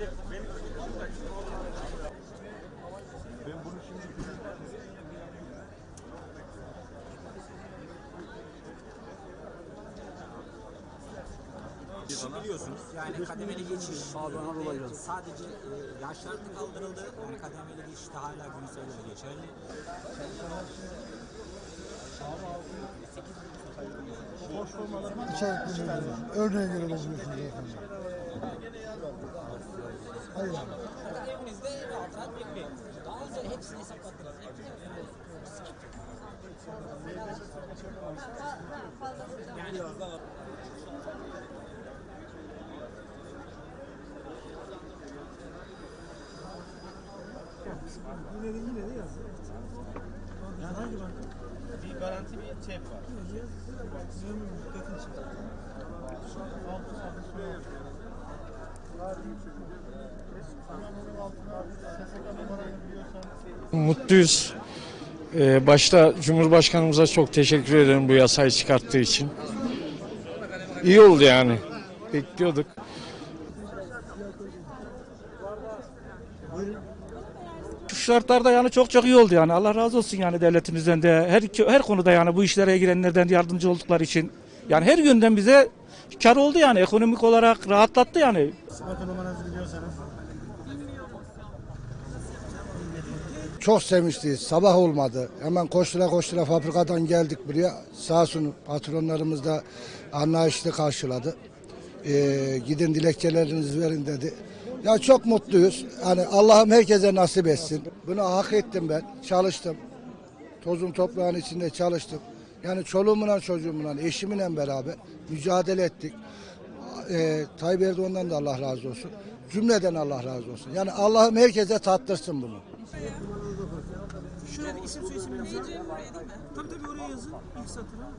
Ben bunu biliyorsunuz. Yani kademeli geçiş e, sadece e, yaşlarda kaldırıldı. Yani kademeli geçiş de hala gün sayıları geçerli. 8 İçerik ürünleri. Örneğe göre bozuyorsunuz efendim. Hayır. Kademinizde rahat rahat bekleyin. Daha önce hepsini hesaplattınız. Yani Yine de yine de yaz. Yani hangi banka? Bir garanti bir çek var. Memnun Tekin çıktı. Altı altı soru. Mutluyuz. Ee, başta Cumhurbaşkanımıza çok teşekkür ederim bu yasayı çıkarttığı için. İyi oldu yani. Bekliyorduk. Şu şartlarda yani çok çok iyi oldu yani. Allah razı olsun yani devletimizden de her her konuda yani bu işlere girenlerden yardımcı oldukları için. Yani her yönden bize kar oldu yani ekonomik olarak rahatlattı yani. Sigorta numaranızı biliyorsanız. Çok sevinçliyiz. Sabah olmadı. Hemen koştura koştura fabrikadan geldik buraya. Sağ olsun patronlarımız da anlayışlı karşıladı. Ee, gidin dilekçelerinizi verin dedi. Ya çok mutluyuz. Hani Allah'ım herkese nasip etsin. Bunu hak ettim ben. Çalıştım. Tozun toprağın içinde çalıştım. Yani çoluğumla çocuğumla eşimle beraber mücadele ettik. Ee, Tayyip Erdoğan'dan da Allah razı olsun. Cümleden Allah razı olsun. Yani Allah'ım herkese tattırsın bunu. Şuraya bir isim soyisim diyeceğim oraya değil mi? Tabii tabii oraya yazın ilk satıra.